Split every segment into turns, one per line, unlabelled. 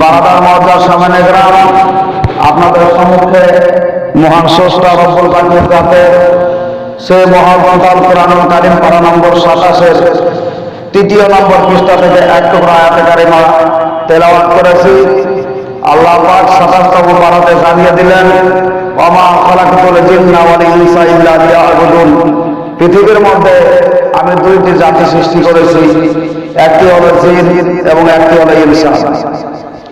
বারাদার মর্যার সামনে গ্রাম আপনাদের সম্মুখে মহান স্রষ্টা রব্বুল পাখির কাছে সে কিতাব কোরআনুল কারিম পারা নম্বর সাতাশের তৃতীয় নম্বর পৃষ্ঠা থেকে এক টুকরা আয়াতে কারিমা তেলাওয়াত করেছি। আল্লাহ পাক সাতাশতম বারাতে জানিয়ে দিলেন, ওমা খালাকুল জিন্না ওয়াল ইনসা ইল্লা লিয়াবুদুন। পৃথিবীর মধ্যে আমি দুইটি জাতি সৃষ্টি করেছি, একটি হলো জিন এবং একটি হলো ইনসান।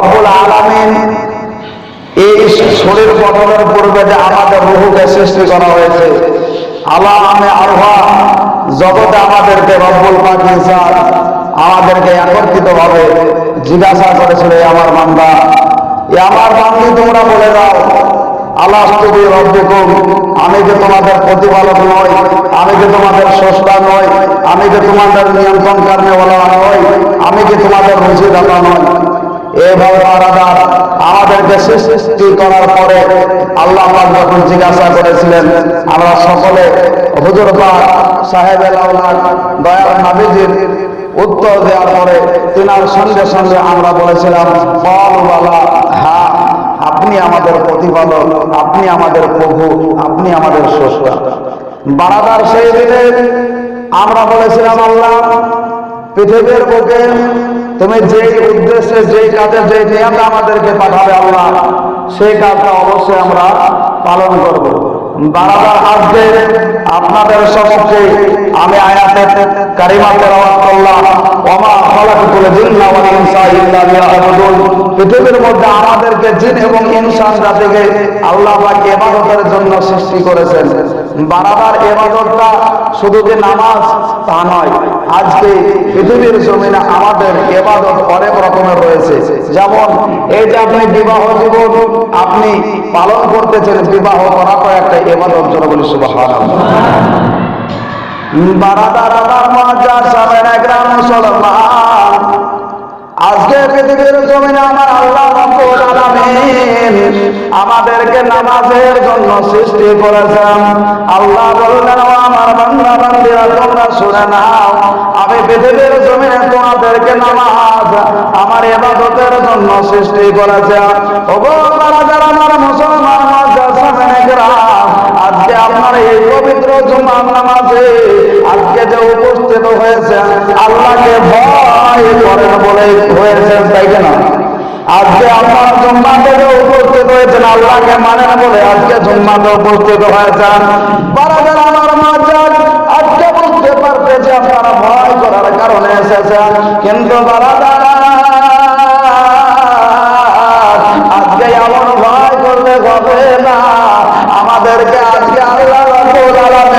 রব্বুল আলামিন এই শরীর গঠনের পূর্বে যে আমাদের রুহুকে সৃষ্টি করা হয়েছে, আল্লাহ আমি আরহা জগতে আমাদেরকে রব্বুল পাক ইনসান আমাদেরকে একত্রিত ভাবে জিজ্ঞাসা করেছিল, "এ আমার বান্দা, এ আমার বান্দি, তোমরা বলে দাও আল্লাহ তুমি রব্বুকুম, আমি যে তোমাদের প্রতিপালক নয় আমি যে তোমাদের স্রষ্টা নয় আমি যে তোমাদের নিয়ন্ত্রণ কারণে বলা নয় আমি যে তোমাদের রুচিদাতা নয় এভাবে আলাদা আমাদেরকে সৃষ্টি করার পরে আল্লাহ যখন জিজ্ঞাসা করেছিলেন, আমরা সকলে, হুজুর পাক সাহেব উত্তর দেওয়ার পরে তিনার সঙ্গে সঙ্গে আমরা বলেছিলাম হ্যাঁ আপনি আমাদের প্রতিপালক, আপনি আমাদের প্রভু, আপনি আমাদের স্রষ্টা। বারাদার সেই দিনে আমরা বলেছিলাম, আল্লাহ, পৃথিবীর বুকে তুমি যে উদ্দেশ্যে যে কাজে যে নিয়ম আমাদেরকে পাঠাবে আল্লাহ, সেই কাজটা অবশ্যই আমরা পালন করব। বারাবার আপনাদের সমক্ষে আমি আয়াতে কারিমা করলাম পৃথিবীর মধ্যে আমাদেরকে জিন এবং ইনসান জাতিকে আল্লাহ পাক ইবাদতের জন্য সৃষ্টি করেছেন। বারাবার এবাদতটা শুধু যে নামাজ তা নয়, আজকে পৃথিবীর জমিনে আমাদের এবাদত অনেক রকমের রয়েছে। যেমন, এই যে আপনি বিবাহ জীবন আপনি পালন করতেছেন, বিবাহ করাটা একটা এবাদত জন বলি সুবাহ বারাদার আমার মজা সাবেন গ্রাম মুসলমান। আজকে পৃথিবীর জমিনে আমার আল্লাহ আমাদেরকে নামাজের জন্য সৃষ্টি করেছেন। আল্লাহ বললেন আমার বান্দা বান্দিরা তোমরা শুনে নাও, আমি পৃথিবীর জমিনে তোমাদেরকে নামাজ আমার ইবাদতের জন্য সৃষ্টি করেছেন ওগো বারাদার আমার মুসলমান আজকে আপনার এই পবিত্র জুমার নামাজে, আজকে যে উপস্থিত হয়েছেন আল্লাহকে ভয় করেন বলে হয়েছেন তাই কেন? আজকে আপনার জুম্মা থেকে উপস্থিত হয়েছেন, আল্লাহকে মানেন বলে আজকে জুম্মাতে উপস্থিত হয়েছেন। বারাদার আমার মাজার আজকে বুঝতে পারতেছে আপনারা ভয় করার কারণে এসেছেন। কিন্তু বারাদার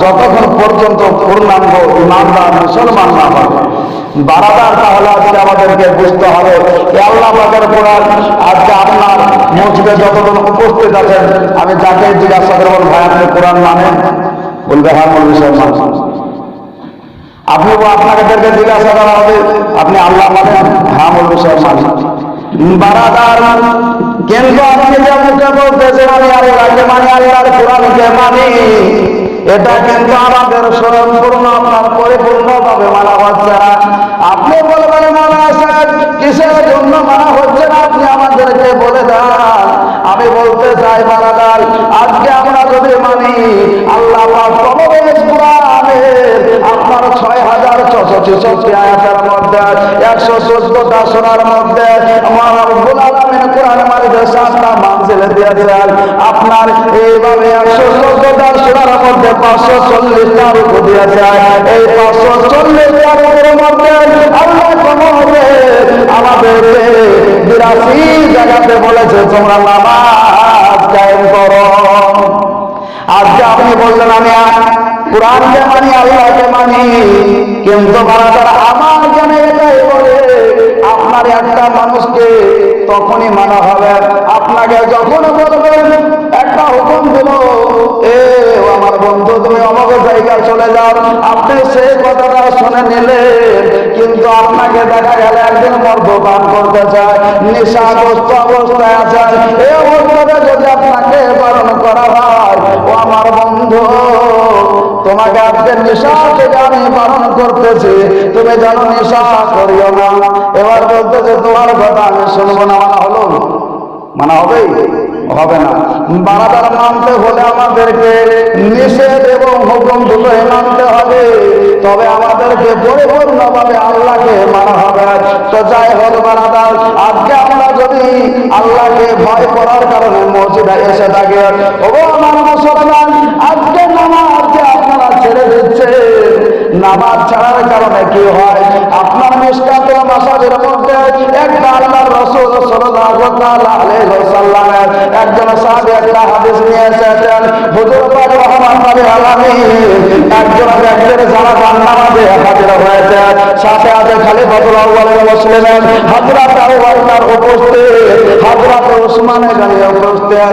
যতক্ষণ মুসলমান বারাদার আজকে আমাদেরকে বুঝতে হবে কোরআন আজকে আপনার মসজিদে যতজন উপস্থিত আছেন, আমি যাকে জিজ্ঞাসা করব, ভাই, আপনি কোরআন মানেন? বলবে হ্যাঁ মৌলী আপনি আপনাদেরকে জিজ্ঞাসা করা হবে, আপনি আল্লাহ মানেন হ্যাঁ সাহেব মানছি। বারাদার কিন্তু আপনি যে মুখে বলতেছেন আমি আল্লাহকে মানি আল্লাহর কোরআনকে মানি। এটা কিন্তু আমাদের সম্পূর্ণ আপনার পরিপূর্ণভাবে মানা হচ্ছে না। আপনি বলবেন, মানা সাহেব কিসের জন্য মানা হচ্ছে না? আপনি আমাদেরকে বলে দেন। আমি বলতে চাই, বারাদার, আজকে আমরা যদি মানি, আল্লাহ পাক কোরআনের ছয় হাজার ছশো ছেষট্টি আয়াতের মধ্যে একশো চোদ্দটা সোনার মধ্যে আমার রব্বুল আলামিন কোরআন মারিতে সাতটা মানজিলে দিয়েছেন আপনার এইভাবে একশো চোদ্দটা সোনার মধ্যে পাঁচশো চল্লিশটা রূপ দিয়েছে এই পাঁচশো চল্লিশটা রূপের মধ্যে আল্লাহ কমবে বিরাশি জায়গাতে বলেছে তোমরা নামাজ কায়েম করো আজকে আপনি বললেন, আমি কোরআনকে মানি আল্লাহকে মানি, কিন্তু আমার জানে এটাই বলে, আপনার একটা মানুষকে তখনই মানা হবে। আপনাকে যখন বলবেন, একটা হুকুম দিল, এ আমার বন্ধু, তুমি অমক জায়গায় চলে যাও। আপনি সেই কথাটা শুনে নিলেন, কিন্তু আপনাকে দেখা গেল একজন মদ্যপান করতে চায়, নেশাগ্রস্ত অবস্থায় আছে। এই অবস্থাতে যদি আপনাকে বারণ করা হয় করতেছি, তুমি জানো নেশা করিও না। এবার বলতেছে, তোমার কথা আমি শুনব না, মানা হলো মানা হবে হবে না। বারাদার মানতে হলে আমাদেরকে নিষেধ এবং হুকুম দুটোই মানতে হবে। তবে আমাদেরকে পরিপূর্ণভাবে আল্লাহকে মানা হবে তো যাই হোক বারাদার, আজকে আমরা যদি আল্লাহকে ভয় করার কারণে মসজিদে এসে থাকি ও আমার মুসলমান, আজকে নামাজ আপনারা ছেড়ে নামাজ ছাড়ার কারণে কি হয়? আপনার মিষ্টান্ত মাসাজের মধ্যে একটা আল্লাহর রসুল ওয়াসাল্লামের একজন সাহাবী একটা হাদিস নিয়ে এসেছেন, হুজুর পাক রহমাতুল্লাহি আলাইহি একজন ব্যক্তির যারা নামাজে হাজির হয়েছে। সাথে আছে খলিফাতুল আউয়াল মুসলিমের হযরত আবু বকর উপস্থিত উপস্থিত।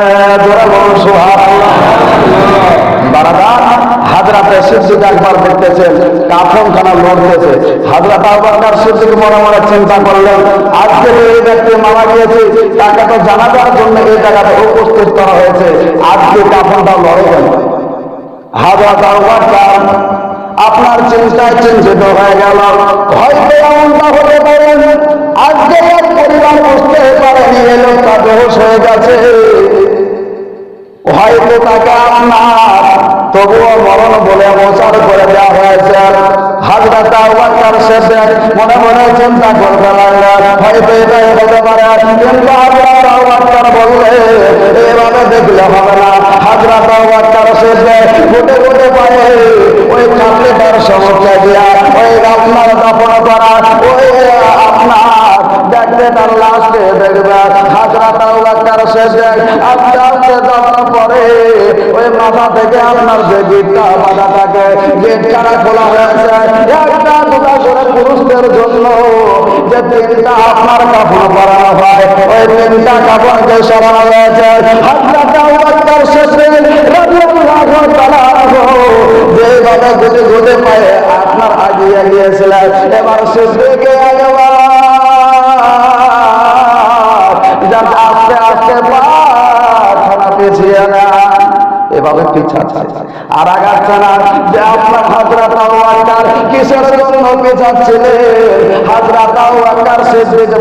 সিদ্দিক একবার দেখতেছেন কাফন খানা লড়তেছে। হাজরাত আবাকার সিদ্দিক মনে মনে চিন্তা করলেন, আজকে এই ব্যক্তি মারা গিয়েছে, তাকে তো জানাজার জন্য এই জায়গাতে উপস্থিত করা হয়েছে। আজকে কাফনটা লড়ে গেল। হাজরাত আবাকার আপনার চিন্তায় চিন্তিত হয়ে গেল। হয়তো এমনটা হতে পারে, আজকে এক পরিবার বুঝতে পারেনি এই লোকটা বেহোশ হয়ে গেছে। হয়তো তাকে আপনার তবুও মরণ বলে প্রচার করে দেওয়া হয়েছে হাজরাত আবাকার শেষে মনে মনে চিন্তা করতে লাগলেন হয়তো এটাই হতে পারে, কিন্তু হাজরাত আবাকার বললে এভাবে দেখলে হবে না। হাজরাত আবাকার শেষে গোটে গোটে পায়ে। ওই কাপড়েটার সমস্যা দিয়া ওই আপনার দাপন করা, ওই আপনার দেখতে তার লাস্টে দেখবে। হাজরাত আবাকার শেষে আস্তে আস্তে দাপন করে ওই মাথা থেকে আপনার যে গেটটা বাধা থাকে, গেট কারা খোলা হয়েছে। একটা দুটা করে পুরুষদের জন্য যে তিনটা আপনার কাপড় পরানো হয়, ওই তিনটা কাপড়কে সরানো হয়েছে। আবাকার শেষে যেভাবে গুজে পায়ে আপনার আগিয়ে গিয়েছিলেন। এবার শেষ দিকে আর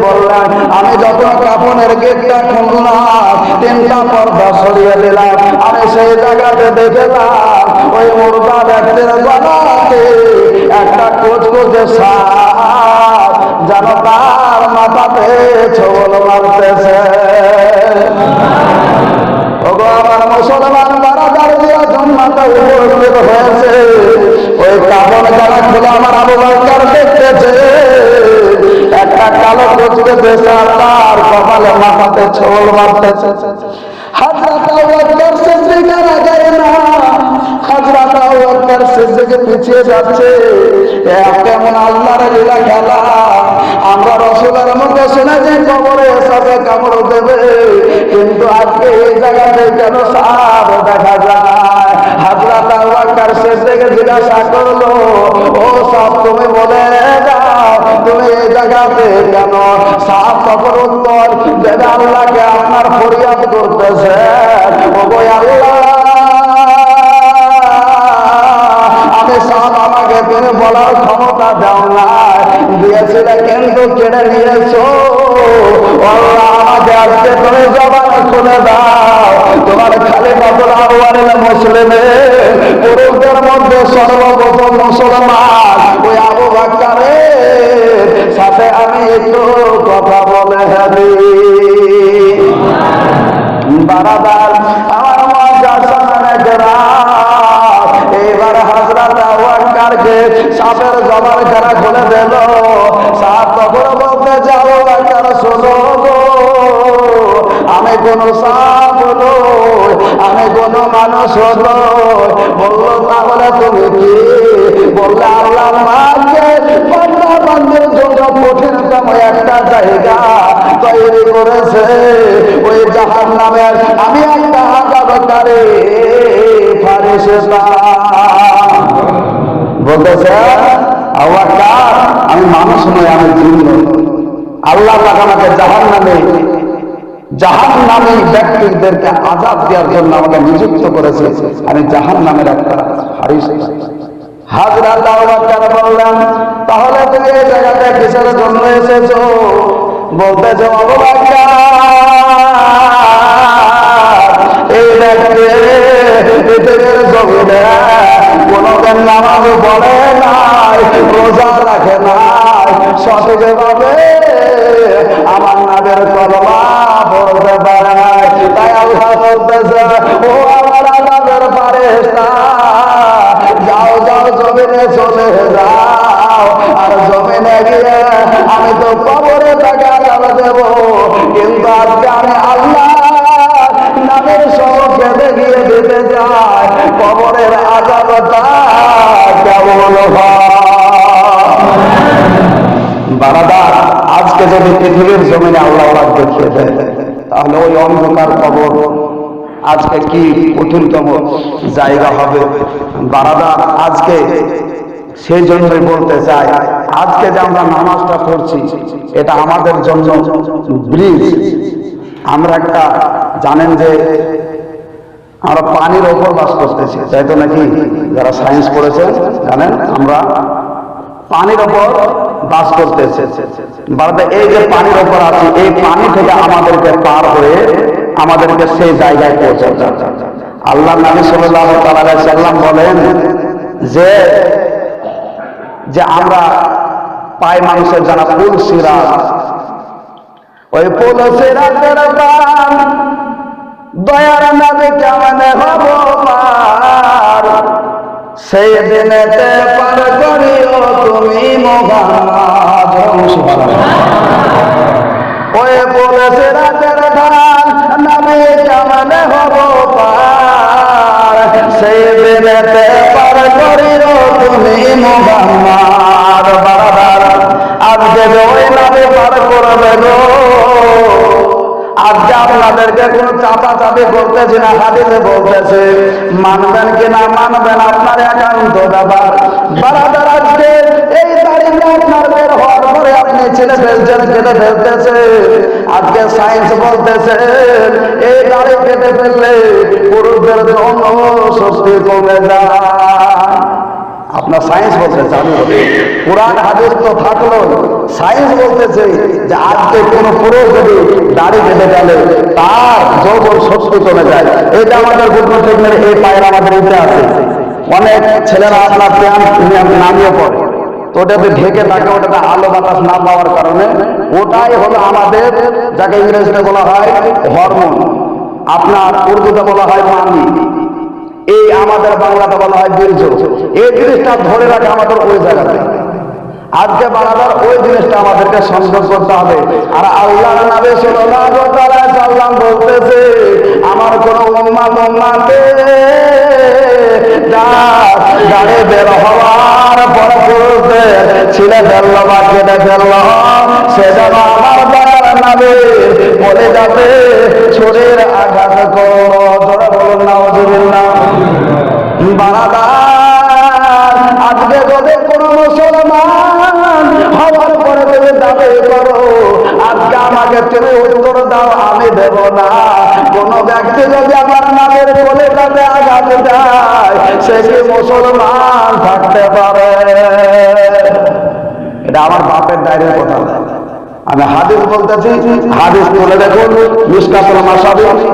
বললেন, আমি যখন কাপনের গেটটা খুললাম, তিনটা পর্দা সরিয়ে দিলাম। আমি সেই জায়গাতে দেখলাম ওই মুর্দা ব্যক্তির গলাতে একটা কোচ কোচে সাপ যেন তার মাথাতে ছোবল মারতেছে মারতেছে হাজরাত আবুবকর সিদ্দিকের আগে না। হাজরাত আবুবকর সিদ্দিক পিছিয়ে যাচ্ছে। কিন্তু আজকে এই জায়গাতে কেন সাপ দেখা যায়? হাজরাত আবুবকর সিদ্দিক জিজ্ঞাসা করল, ও সব তুমি বলে যাও কেন আল্লাহকে আপনার ফরিয়াদ করতেছে। আমি আমাকে তুমি বলার ক্ষমতা দাও না কিন্তু কেড়ে নিয়েছো। আমাকে পুরুষদের মধ্যে সর্বপ্রথম মুসলমান। বলে হাবি বারাদার আমার মজা সামনে গ্রাম এবার হাজরাত আওয়াক্কারকে সাপের জবান খানা খুলে দিল। সাপ তখন বলতে, যাও আওয়াক্কার শোনো আমি কোন সাপ নই, আমি কোন মানুষ নই। বলল, তাহলে তুমি কি? বললে আল্লাহ মাকে বান্দা বান্দের জন্য কঠিনতম একটা জায়গা। তৈরি করেছে। ওই জাহান নামের আমি একটা বলতেছে আওয়াক্কার আমি মানুষ নই, আমি জিন নই। আল্লাহ আমাকে জাহান নামে জাহান নামে ব্যক্তিদেরকে আজাদ দেওয়ার জন্য আমাকে নিযুক্ত করেছে। আমি জাহান নামের একটা হারিস হাজরা দাওয়াত বললাম তাহলে তুমি এই জায়গাতে কিসের জন্য এসেছ? জমিনে কোনোদিন নামাজ পড়ে নাই রোজা রাখে নাই। সঠিকভাবে আজকে যদি পৃথিবীর জমিনে আল্লাহ দেখিয়ে দেয়, তাহলে ওই অন্ধকার কবর আজকে কি কঠিনতম জায়গা হবে? বারাদা আজকে সেই জন্যই বলতে চাই, আজকে যে আমরা নামাজটা পড়ছি, এটা আমাদের জন্য ব্রিজ। আমরা একটা, জানেন যে আমরা পানির ওপর বাস করতেছি, তাই তো নাকি? যারা সায়েন্স পড়েছেন জানেন? আমরা পানির ওপর বাস করতেছে ভারতে এই যে পানির ওপর আছে, এই পানি থেকে আমাদেরকে পার হয়ে আমাদেরকে সেই জায়গায় হবে। আল্লাহ নবী আলাইহি সাল্লাম বলেন যে যে আমরা পাই মানুষের যারা ফুল সিরা, ওই সিরাতের পান দয়ার নবী কেমন হব পার সেই দিনেতে পার করিও তুমি মোহাম্মদ। ওই বলেছে রাতের ধান নবী কেমন হব পার? সেই দিনেতে পার করিও তুমি মোহাম্মদ। বারাবার আজকে ওই নবী পার করবে গো কোনো চাপা চাপি করতেছি না হাদিসে বলতেছে, মানবেন কি না মানবেন আপনার একান্ত ব্যাপার। বারাদার আজকে এই তারিখে আপনার বের হওয়ার পরে আপনি ছেলে ফেলছেন কেটে ফেলতেছে। আজকে সায়েন্স বলতেছে, এই দাড়ি কেটে ফেললে পুরুষদের জন্য শক্তি কমে যায়। আপনার সায়েন্স বলতে চালু হবে কোরআন হাদিস তো থাকল সায়েন্স বলতেছে যে আজকে কোন পুরুষ যদি দাড়ি কেটে গেলে তার যৌবন শক্তি চলে যায় এটা আমাদের টেকনের এই পায়ের আমাদের ইতে আছে অনেক ছেলেরা আপনার প্যান্ট নামিয়ে পড়ে তো ওটাতে ঢেকে থাকে ওটাতে আলো বাতাস না পাওয়ার কারণে ওটাই হলো আমাদের যাকে ইংরেজিতে বলা হয় হরমোন আপনার উর্দুতে বলা হয় মানি এই আমাদের বাংলাতে বলা হয় বীর্য এই জিনিসটা ধরে রাখে আমাদের ওই জায়গাতে। আজকে বারাবার ওই জিনিসটা আমাদেরকে সংযোগ করতে হবে। আর আল্লাহ বলতেছে, আমার কোন উম্মাতে গাড়ি বের হওয়ার পর করতে ছিলে বা কেটে আমার দয়ার নামে বলে যাবে। ছুরির আঘাত করো। বলুন না আজকে যদি কোনো মুসলমান হওয়ার পরে তুমি দাবি করো, আজকে আমাকে তুমি উত্তর দাও, আমি দেব না। কোনো ব্যক্তি যদি আমার নামের বলে তাতে আঘাত দেয়, সে কি মুসলমান থাকতে পারে? এটা আমার বাপের দাঁড়িয়ে কথা। আমি হাদিস বলতেছি, হাদিস তুলে দেখুন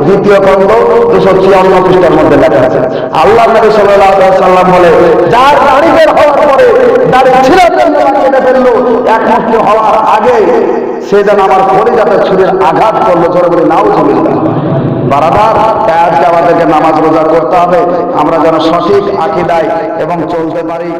দ্বিতীয় খণ্ড, দুশো ছিয়ান্ন পৃষ্ঠার মধ্যে লেখা আছে। আল্লাহ নবী সাল্লাম বলে, যার দাড়ি হওয়ার পরে ফেলল এক হওয়ার আগে সে যেন আমার কলিজাতে ছুরির আঘাত করল, জোরে বলে নাও বারাবার তাই আজকে আমাদেরকে নামাজ রোজা করতে হবে, আমরা যেন সঠিক আকিদায় এবং চলতে পারি।